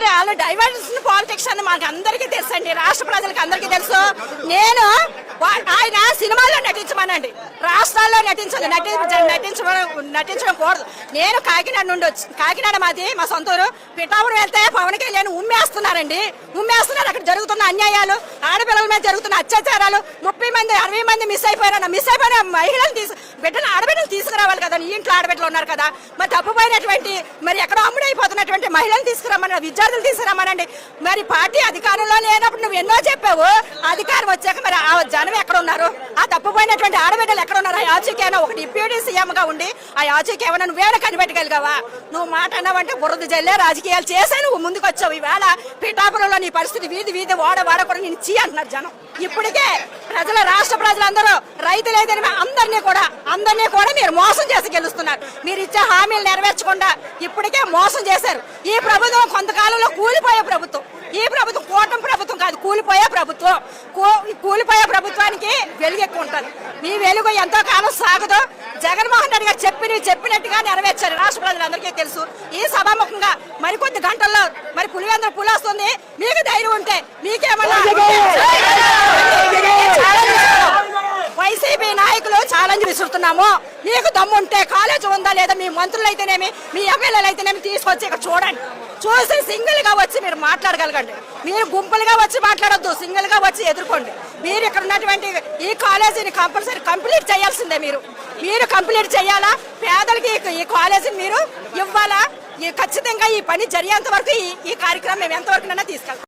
Sir వాళ్ళు diversion politics అని మాకు అందరికీ తెలుసు అండి. రాష్ట్ర ప్రజలకు అందరికీ తెలుసు. నేను ఆయన సినిమాల్లో నటించమనండి. రాష్ట్రాల్లో నటించదు నటి నటించడం నటించడం కూడదు నేను కాకినాడ నుండి వచ్చి కాకినాడ మాది మా సొంత ఊరు. పిఠాపురం వెళ్తే పవన్ కళ్యాణ్ ఉమ్మేస్తున్నారండి. ఉమ్మేస్తున్నారు. అక్కడ జరుగుతున్న అన్యాయాలు ఆడపిల్లల మీద జరుగుతున్న అత్యాచారాలు. ముప్పై మంది అరవై మంది మిస్ అయిపోయారు మిస్ అయిపోయిన మహిళలు తీసు బిడ్డలు ఆడబిడ్డ తీసుకురావాలి కదా ఈ ఇంట్లో ఆడబిడ్డలు ఉన్నారు కదా. మరి తప్పుపోయినటువంటి మరి ఎక్కడో అమ్ముడైపోతున్నటువంటి మహిళలు తీసుకురామని విద్యార్థులు తీసుకురమ్మనండి. మరి పార్టీ అధికారంలో లేనప్పుడు నువ్వు ఎన్నో చెప్పావు. అధికారం వచ్చాక మరి ఆ జనం ఎక్కడ ఉన్నారు? ఆ తప్పుపోయినటువంటి ఆడబిడ్డలు ఎక్కడ ఉన్నారు? ఆ యాచికేనా? ఒక డిప్యూటీ సీఎంగా ఉండి ఆ యాచికేమైనా నువ్వేనా కనిపెట్టగలిగావా? నువ్వు మాట అన్నావంటే బురద జల్లే రాజకీయాలు చేసే నువ్వు ముందుకు వచ్చావు ఈవేళ పిఠాపురంలో నీ పరిస్థితి వీధి వీధి ఓడ వాడ కూడా నేను చీ అంటున్నారు జనం. ఇప్పటికే ప్రజల రాష్ట్ర ప్రజలందరూ రైతు లేదని అందరినీ కూడా అందరినీ కూడా మీరు మోసం చేసి గెలుస్తున్నారు. మీరు ఇచ్చే హామీలు నెరవేర్చకుండా ఇప్పటికే మోసం చేశారు. ఈ ప్రభుత్వం కొంతకాలంలో కూలిపోయే ప్రభుత్వం. ఈ ప్రభుత్వం కూటమి ప్రభుత్వం కాదు కూలిపోయే ప్రభుత్వం. కూ- కూలిపోయే ప్రభుత్వానికి వెలుగు ఎక్కువ ఉంటుంది. మీ వెలుగు ఎంతో కాలం సాగదు. జగన్మోహన్ రెడ్డి గారు చెప్పిన చెప్పినట్టుగా నెరవేర్చారు. రాష్ట్ర ప్రజలందరికీ తెలుసు. ఈ సభాముఖంగా మరికొద్ది గంటల్లో మరి పులివేంద్ర పుల కోరుతున్నాము మీకు దమ్ము ఉంటే కాలేజ్ ఉందా లేదా మీ మంత్రులు అయితేనేమి మీ ఎమ్మెల్యేలు అయితేనేమి తీసుకొచ్చి ఇక్కడ చూడండి. చూసి సింగిల్గా వచ్చి మీరు మాట్లాడగలగండి. మీరు గుంపులుగా వచ్చి మాట్లాడొద్దు సింగిల్గా వచ్చి ఎదుర్కోండి. మీరు ఇక్కడ ఉన్నటువంటి ఈ కాలేజీని కంపల్సరీ కంప్లీట్ చేయాల్సిందే మీరు. మీరు కంప్లీట్ చేయాలా? పేదలకి ఈ- కాలేజీని మీరు ఇవ్వాలా? ఈ ఖచ్చితంగా ఈ పని జరిగేంత వరకు ఈ- ఈ కార్యక్రమం మేము ఎంతవరకు తీసుకెళ్తాం.